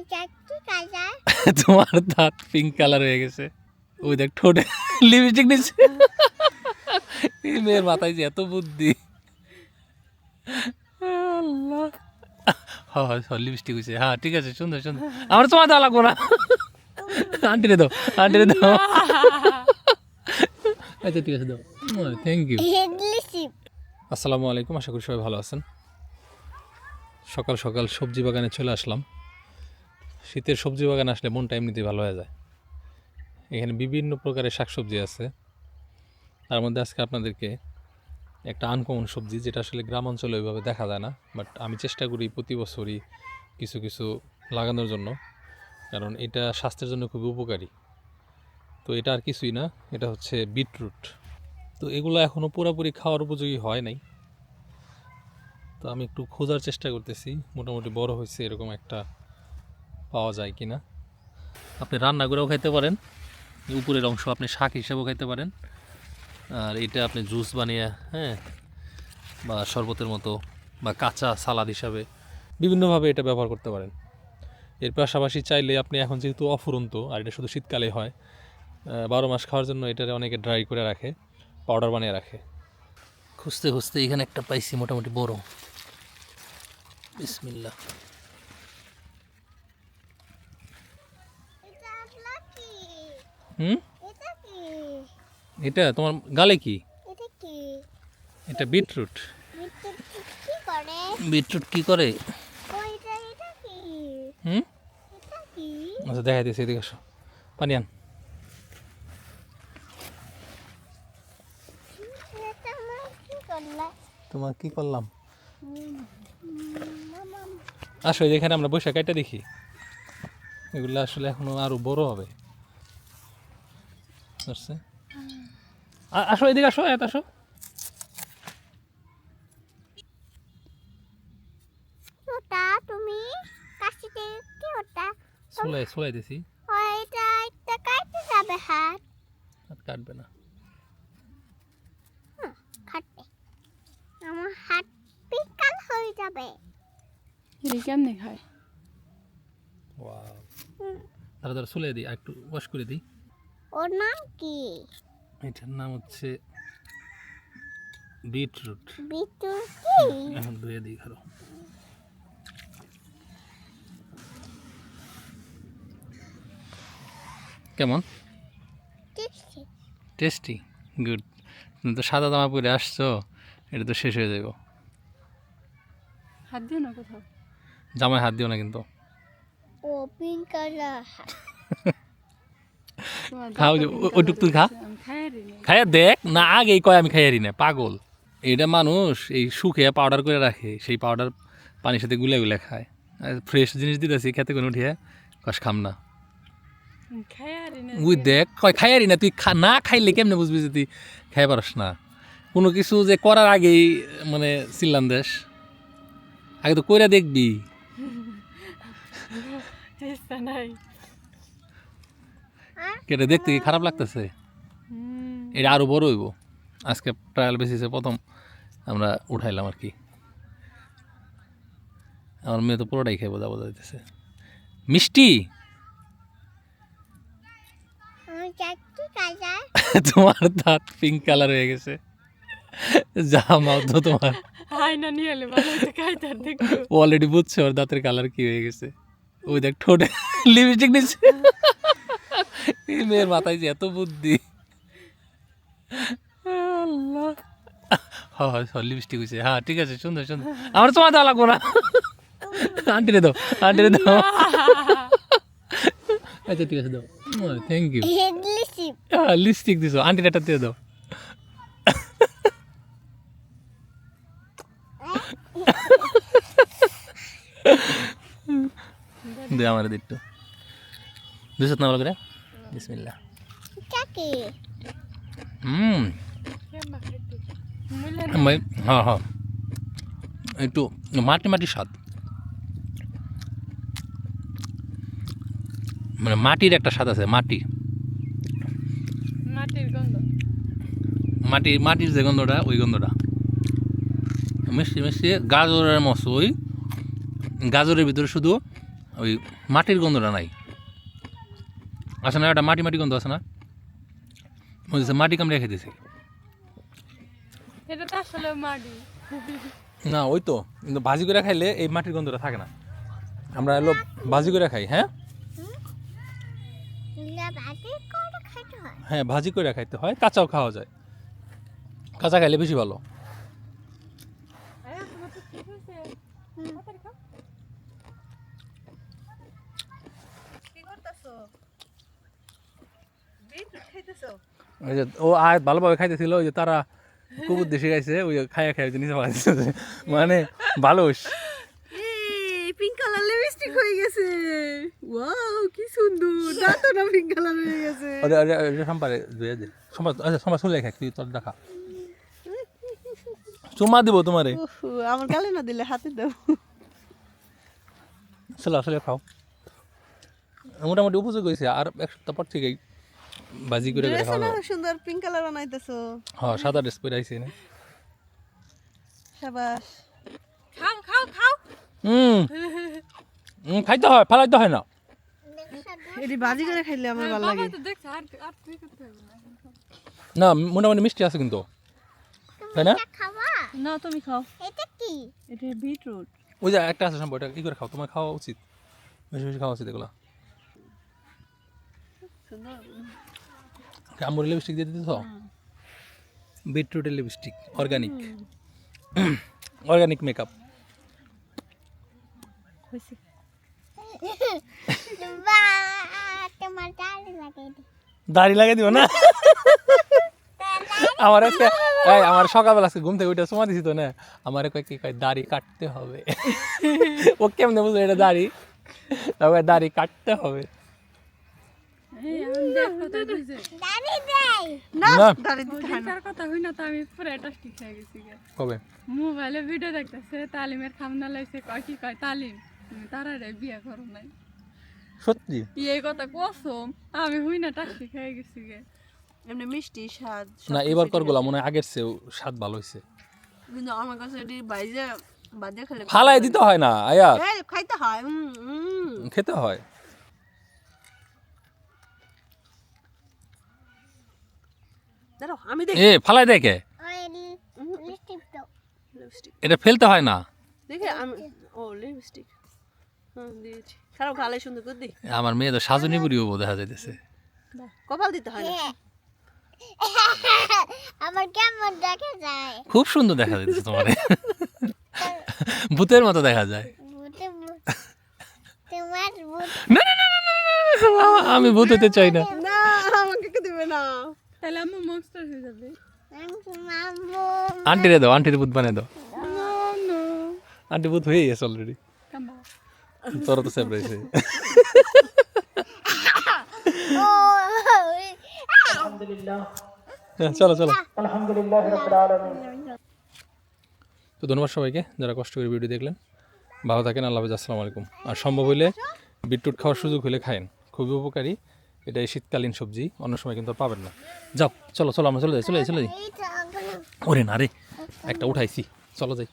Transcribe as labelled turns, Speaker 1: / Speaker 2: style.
Speaker 1: তোমার দাঁত pink colour হয়ে গেছে। ওই দেখ, ঠোঁটে লিপস্টিক নিচ্ছে। মেয়ের মাথায় যে এত বুদ্ধি। আল্লাহ। হ্যাঁ লিপস্টিক হয়েছে। হ্যাঁ ঠিক আছে, সুন্দর সুন্দর। আমার তোমার দেওয়া লাগবো না। আন্টিরে দাও আন্টিরে দাও। আচ্ছা ঠিক আছে, দাও। থ্যাংক ইউ আসসালামু আলাইকুম, আশা করি সবাই ভালো আছেন। সকাল সকাল সবজি বাগানে চলে আসলাম। শীতের সবজি বাগান আসলে মনটা এমনিতেই ভালো হয়ে যায়। এখানে বিভিন্ন প্রকারের শাকসবজি আছে। তার মধ্যে আজকে আপনাদেরকে একটা আনকমন সবজি যেটা আসলে গ্রাম অঞ্চলে ওইভাবে দেখা যায় না বাট আমি চেষ্টা করি প্রতি বছরই কিছু কিছু লাগানোর জন্য। কারণ এটা স্বাস্থ্যের জন্য খুবই উপকারী। তো এটা আর কিছুই না, এটা হচ্ছে বিটরুট। তো এগুলো এখনও পুরোপুরি খাওয়ার উপযোগী হয় নাই। তো আমি একটু খোঁজার চেষ্টা করতেছি, মোটামুটি বড় হয়েছে এরকম একটা পাওয়া যায় কি না আপনি রান্না করেও খাইতে পারেন, উপরের অংশ আপনি শাক হিসেবেও খাইতে পারেন। আর এটা আপনি জুস বানিয়ে হ্যাঁ বা শরবতের মতো বা কাঁচা সালাদ হিসাবে বিভিন্নভাবে এটা ব্যবহার করতে পারেন। এর পাশাপাশি চাইলে আপনি এখন যেহেতু অফুরন্ত, আর এটা শুধু শীতকালে হয় বারো মাস খাওয়ার জন্য এটা অনেকে ড্রাই করে রাখে পাউডার বানিয়ে রাখে। খুঁজতে খুঁজতে এখানে একটা পাইছি মোটামুটি বড়। বিসমিল্লা
Speaker 2: এটা আপনার কি
Speaker 1: হুম?
Speaker 2: এটা
Speaker 1: তোমার গালে কি?
Speaker 2: এটা
Speaker 1: বিটরুট। বিটরুট কি করে? হুম? আচ্ছা দেখা দিয়েছি এদিকে আসো। পানি আন। তোমার কি করলাম? আসো এই যে এখানে আমরা বৈশাখ কাইটা দেখি। এগুলো আসলে এখনও আরও বড় হবে। আ- আসো এদিকে আসো এত আসো।
Speaker 2: ওটা তুমি? কাশিতে কি ওটা?
Speaker 1: সোলাই সোলাই দিছি।
Speaker 2: ওইটা একটা কাটতে যাবে হাত।
Speaker 1: হাত কাটবে না।
Speaker 2: কাটবে। আমার হাত পিকাল হয়ে যাবে।
Speaker 3: এটা কেমনে খায়?
Speaker 1: ওয়াও। তারা তারা সোলাই দিই আর একটু ওয়াশ করে দিই।
Speaker 2: ওর নাম কি?
Speaker 1: এটার নাম হচ্ছে বিটরুট।
Speaker 2: বিটুর কি?
Speaker 1: এখন ধুয়ে দিই খারো কেমন?
Speaker 2: টেস্টি।
Speaker 1: গুড। তুমি তো সাদা জামা পরে আসছো এটা তো শেষ হয়ে যাব
Speaker 3: হাত দিও না কোথাও।
Speaker 1: জামায় হাত দিও না কিন্তু।
Speaker 2: ও পিঙ্ক কালার
Speaker 1: খাও ওইটুক তুই খা। খাইয়া দেখ না আগেই কয় আমি খাইয়ারি না পাগল। এটা মানুষ এই শুকে পাউডার করে রাখে সেই পাউডার পানির সাথে গুলে গুলে খায়। ফ্রেশ জিনিস দিতেছি খেতে কোনো উঠিয়ে কষ খাম না। উই দেখ কয় খাইয়ারি না তুই না খাইলে কেমনে বুঝবি যে তুই খাই পারস না? কোনো কিছু যে করার আগেই মানে চিল্লান দেশ আগে তো কইরা দেখবি। কেটে দেখতে কি খারাপ লাগতেছে? এটা আরও বড় হইব। আজকে ট্রায়াল বেসিসে প্রথম আমরা উঠাইলাম আর কি। আমার মেয়ে তো পুরোটাই খেয়ে বোঝা বোঝা দিতেছে মিষ্টি?
Speaker 2: আমার
Speaker 1: তোমার দাঁত পিঙ্ক কালার হয়ে গেছে। যা মাও তো তোমার। অলরেডি বুঝছে ওর দাঁতের কালার কি হয়ে গেছে। ওই দেখ ঠোঁটে লিপস্টিক নিচ্ছে এই মেয়ের মাথায় যে এত বুদ্ধি। আল্লাহ। হ্যাঁ হ্যাঁ লিপস্টিক হয়েছে হ্যাঁ ঠিক আছে সুন্দর সুন্দর। আমার তোমার দেওয়া লাগবো না। আন্টিরে দাও আন্টিরে দাও। আচ্ছা ঠিক আছে দাও। থ্যাংক ইউ
Speaker 2: হেডলিশিপ
Speaker 1: লিপস্টিক দিছো। আন্টির একটা দিয়ে দাও। দে আমার দিট্টু না ভালো করে? বিসমিল্লাহ।
Speaker 2: এটা
Speaker 1: হুম। হ্যাঁ হ্যাঁ। একটু মাটি মাটি স্বাদ। মানে মাটির একটা স্বাদ আছে মাটি।
Speaker 3: মাটির গন্ধ।
Speaker 1: মাটি মাটির যে গন্ধটা ওই গন্ধটা। মিষ্টি মিষ্টি গাজরের মতো ওই গাজরের ভিতরে শুধু ওই মাটির গন্ধটা নাই। আছে না একটা মাটি মাটি গন্ধ আছে না? মনে হচ্ছে মাটি কামড়ে খেতেছে
Speaker 3: এটা তো আসলে মাটি।
Speaker 1: না ওই তো কিন্তু ভাজি করে খাইলে এই মাটির গন্ধটা থাকে না। আমরা এলো ভাজি করে খাই হ্যাঁ?
Speaker 2: হয়।
Speaker 1: হ্যাঁ ভাজি করে খাইতে হয় কাঁচাও খাওয়া যায়। কাঁচা খাইলে বেশি ভালো। ওই যে ও আয় ভালোভাবে খাইতেছিল ওই যে তারা কুকুর দেশে গাইছে ওই খাইয়া খাইয়া পালাইছে মানে ভালো
Speaker 4: পিঙ্ক কালার লিপস্টিক হয়ে গেছে। ওয়াও কি সুন্দর। দাঁতটা পিঙ্ক কালার হয়ে গেছে।
Speaker 1: ওরে ওরে ওরে সম্পারে ধুয়ে দে। সম্পা আচ্ছা সম্পা চলে খাই তুই তোর দেখা। চুমা দিব তোমারে।
Speaker 4: আমার গালে না দিলে হাতে দাও
Speaker 1: চলো আসলে খাও। মোটামুটি উপযোগ হয়েছে আর এক সপ্তাহ পর থেকেই। বাজি করে করে খাওয়া
Speaker 4: সুন্দর পিঙ্ক কালার বানাইতেছো।
Speaker 1: হ্যাঁ সাদা ড্রেস পরে আইসি না।
Speaker 4: শাবাশ
Speaker 3: খাও খাও খাও।
Speaker 1: হুম হুম খাইতে হয় ফালাইতে হয় না।
Speaker 4: এটি বাজি করে খাইলে আমার ভালো
Speaker 3: বাবা
Speaker 4: লাগে।
Speaker 3: তো দেখছে আর আর তুই করতে হবে? না
Speaker 1: না মোটামুটি মিষ্টি আছে কিন্তু। তাই না?
Speaker 2: খাওয়া
Speaker 4: না তুমি খাও।
Speaker 2: এটা কি?
Speaker 4: এটা বিটরুট।
Speaker 1: ওই যে একটা আছে সম্ভব এটা কি করে খাও? তোমার খাওয়া উচিত। বেশি বেশি খাওয়া উচিত এগুলো।
Speaker 4: সুন্দর।
Speaker 1: আমুর লিপস্টিক দিয়ে দিতেছ? বিটরুটের লিপস্টিক অর্গানিক অর্গানিক মেকআপ
Speaker 2: দাড়ি লাগে
Speaker 1: লাগিয়ে দিব না? আমার একটা এই আমার সকালবেলা আজকে ঘুম থেকে উঠে সময় দিছি তো না? আমার কয় কি কয় দাড়ি কাটতে হবে। ও কেমনে বুঝলো এটা দাড়ি? তারপরে দাড়ি কাটতে হবে।
Speaker 3: মোবাইলে ভিডিও দেখতেছে তালিমের খামনা লাইছে কয় কি কয় তালিম। তুমি তারা রে বিয়ে করো নাই।
Speaker 1: সত্যি?
Speaker 3: এই কথা কসম আমি হই না টাকি খেয়ে গেছি গে।
Speaker 4: এমনি মিষ্টি স্বাদ
Speaker 1: না এবার করগুলা মনে হয় আগের চেয়েও স্বাদ ভালো হয়েছে
Speaker 4: কিন্তু আমার কাছে এটি বাইজে বাজে খেলে
Speaker 1: ফালাই দিতে হয় না আয়া
Speaker 4: খাইতে হয় উম, উম।
Speaker 1: খেতে হয়।
Speaker 4: দাঁড়াও আমি দেখি
Speaker 1: এ ফালাই
Speaker 2: ওই লিপস্টিক
Speaker 1: এটা ফেলতে হয় না
Speaker 4: দেখে আমি ও লিপস্টিক দিয়েছি খারাপ গালে সুন্দর করে দিই
Speaker 1: আমার মেয়ে তো সাজনি বুড়িও দেখা যাইতেছে
Speaker 4: কপাল দিতে হয় না
Speaker 2: আমার কেমন দেখা যায়
Speaker 1: খুব সুন্দর দেখা যাইতেছে তোমার ভূতের মতো দেখা যায় না না না আমি ভূত হতে চাই না
Speaker 3: তাহলে মক্সটার হয়ে যাবে।
Speaker 1: আন্টিরে দাও আন্টির ভূত বানিয়ে দাও। আন্টি ভূত হয়ে গেছে অলরেডি তোর তো সেভ রয়েছে চলো চলো। তো ধন্যবাদ সবাইকে যারা কষ্ট করে ভিডিও দেখলেন। ভালো থাকেন আল্লাহ হাফিজ আসসালামু আলাইকুম। আর সম্ভব হলে বিটরুট খাওয়ার সুযোগ হলে খায়েন খুবই উপকারী। এটা এই শীতকালীন সবজি অন্য সময় কিন্তু পাবেন না। যাও চলো চলো আমরা চলে যাই চলে যাই চলে যাই। ওরে না রে একটা উঠাইছি চলো যাই।